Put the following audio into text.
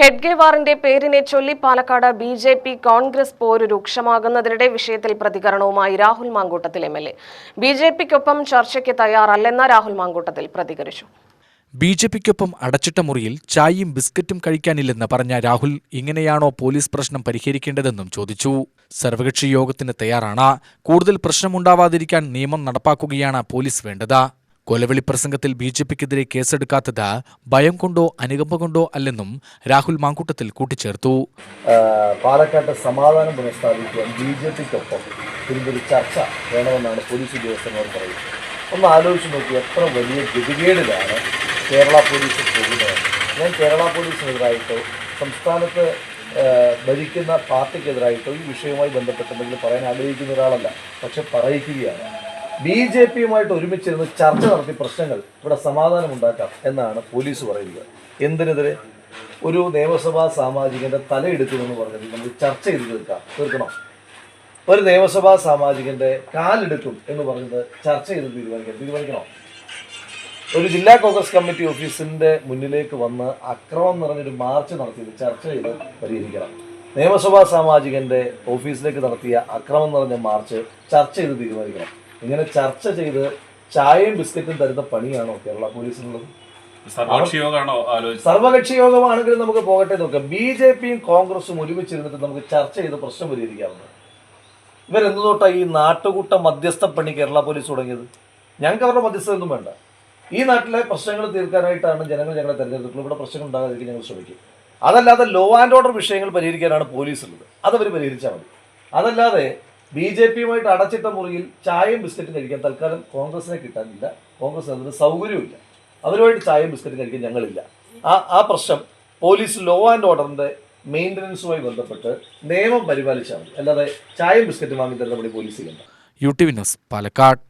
ഹെഡ്ഗേവാറിന്റെ പേരിനെ ചൊല്ലി Palakkad B J P Congress പോര് രൂക്ഷമാകുന്നതിനിടെ വിഷയത്തിൽ പ്രതികരണവുമായി Rahul Mamkootathil M L A B J പിക്കൊപ്പം ചർച്ചയ്ക്ക് തയ്യാറല്ലെന്ന രാഹുൽ മാങ്കൂട്ടത്തിൽ പ്രതികരിച്ചു. ബി ജെ പിക്കൊപ്പം അടച്ചിട്ട മുറിയിൽ ചായയും ബിസ്ക്കറ്റും കഴിക്കാനില്ലെന്ന് പറഞ്ഞ രാഹുൽ ഇങ്ങനെയാണോ പോലീസ് പ്രശ്നം പരിഹരിക്കേണ്ടതെന്നും ചോദിച്ചു. സർവകക്ഷി യോഗത്തിന് തയ്യാറാണ്. കൂടുതൽ പ്രശ്നമുണ്ടാവാതിരിക്കാൻ നിയമം നടപ്പാക്കുകയാണ് പോലീസ് വേണ്ടത്. കൊലവിളി പ്രസംഗത്തിൽ ബി ജെ പിക്കെതിരെ കേസെടുക്കാത്തത് ഭയം കൊണ്ടോ അനുകമ്പ കൊണ്ടോ അല്ലെന്നും രാഹുൽ മാങ്കൂട്ടത്തിൽ കൂട്ടിച്ചേർത്തു. പാലക്കാട്ടെ സമാധാനം പുനഃസ്ഥാപിക്കുവാൻ ബി ജെ പിക്കൊപ്പം ഇതിന്റെ ചർച്ച വേണമെന്നാണ് പോലീസ് ഉദ്യോഗസ്ഥന്മാർ പറയുന്നത്. ഒന്ന് ആലോചിച്ച് നോക്കി എത്ര വലിയ ഗതികേടിലാണ് കേരള പോലീസ് പോകുന്നത്. ഞാൻ കേരള പോലീസിനെതിരായിട്ടോ സംസ്ഥാനത്ത് ഭരിക്കുന്ന പാർട്ടിക്കെതിരായിട്ടോ ഈ വിഷയവുമായി ബന്ധപ്പെട്ടെന്തെങ്കിലും പറയാൻ ആഗ്രഹിക്കുന്ന ഒരാളല്ല. പക്ഷെ പറയിക്കുകയാണ്. ബി ജെ പിയുമായിട്ട് ഒരുമിച്ചിരുന്ന് ചർച്ച നടത്തി പ്രശ്നങ്ങൾ ഇവിടെ സമാധാനം ഉണ്ടാക്കാം എന്നാണ് പോലീസ് പറയുന്നത്. എന്തിനെതിരെ? ഒരു നിയമസഭാ സാമാജികന്റെ തലയെടുക്കുമെന്ന് പറഞ്ഞത് നമ്മൾ ചർച്ച ചെയ്ത് തീർക്കാം. തീർക്കണം? ഒരു നിയമസഭാ സാമാജികന്റെ കാലെടുക്കും എന്ന് പറഞ്ഞത് ചർച്ച ചെയ്ത് തീരുമാനിക്കാം. തീരുമാനിക്കണം? ഒരു ജില്ലാ കോൺഗ്രസ് കമ്മിറ്റി ഓഫീസിന്റെ മുന്നിലേക്ക് വന്ന് അക്രമം നിറഞ്ഞൊരു മാർച്ച് നടത്തിയത് ചർച്ച ചെയ്ത് പരിഹരിക്കണം. നിയമസഭാ സാമാജികന്റെ ഓഫീസിലേക്ക് നടത്തിയ അക്രമം നിറഞ്ഞ മാർച്ച് ചർച്ച ചെയ്ത് തീരുമാനിക്കണം. ഇങ്ങനെ ചർച്ച ചെയ്ത് ചായയും ബിസ്ക്കറ്റും തരുന്ന പണിയാണോ കേരള പോലീസിനുള്ളത്? സർവകക്ഷി യോഗമാണെങ്കിലും നമുക്ക് പോകട്ടെ നോക്കാം. ബി ജെ പിയും കോൺഗ്രസും ഒരുമിച്ചിരുന്നിട്ട് നമുക്ക് ചർച്ച ചെയ്ത് പ്രശ്നം പരിഹരിക്കാവുന്നത് ഇവരെന്ത് തൊട്ടാ ഈ നാട്ടുകൂട്ട മധ്യസ്ഥ പണി കേരള പോലീസ് തുടങ്ങിയത്? ഞങ്ങൾക്ക് അവരുടെ മധ്യസ്ഥതയൊന്നും വേണ്ട. ഈ നാട്ടിലെ പ്രശ്നങ്ങൾ തീർക്കാനായിട്ടാണ് ജനങ്ങൾ ഞങ്ങളെ തെരഞ്ഞെടുത്തിട്ടുള്ളത്. ഇവിടെ പ്രശ്നങ്ങൾ ഉണ്ടാകാതിരിക്കാൻ ഞങ്ങൾ ശ്രമിക്കും. അതല്ലാതെ ലോ ആൻഡ് ഓർഡർ വിഷയങ്ങൾ പരിഹരിക്കാനാണ് പോലീസ് ഉള്ളത് അതവർ പരിഹരിച്ചാൽ മതി. അതല്ലാതെ ബി ജെ പിയുമായിട്ട് അടച്ചിട്ട മുറിയിൽ ചായയും ബിസ്ക്കറ്റും കഴിക്കാൻ തൽക്കാലം കോൺഗ്രസിനെ കിട്ടാനില്ല. കോൺഗ്രസ് അതിന് സൗകര്യമില്ല അവരുമായിട്ട് ചായയും ബിസ്ക്കറ്റും കഴിക്കാൻ ഞങ്ങളില്ല. ആ ആ പ്രശ്നം പോലീസ് ലോ ആൻഡ് ഓർഡറിന്റെ മെയിന്റനൻസുമായി ബന്ധപ്പെട്ട് നിയമം പരിപാലിച്ചാൽ മതി. അല്ലാതെ ചായയും ബിസ്ക്കറ്റും വാങ്ങി തരുന്ന പോലീസ് ചെയ്യണ്ട. U T V news Palakkad.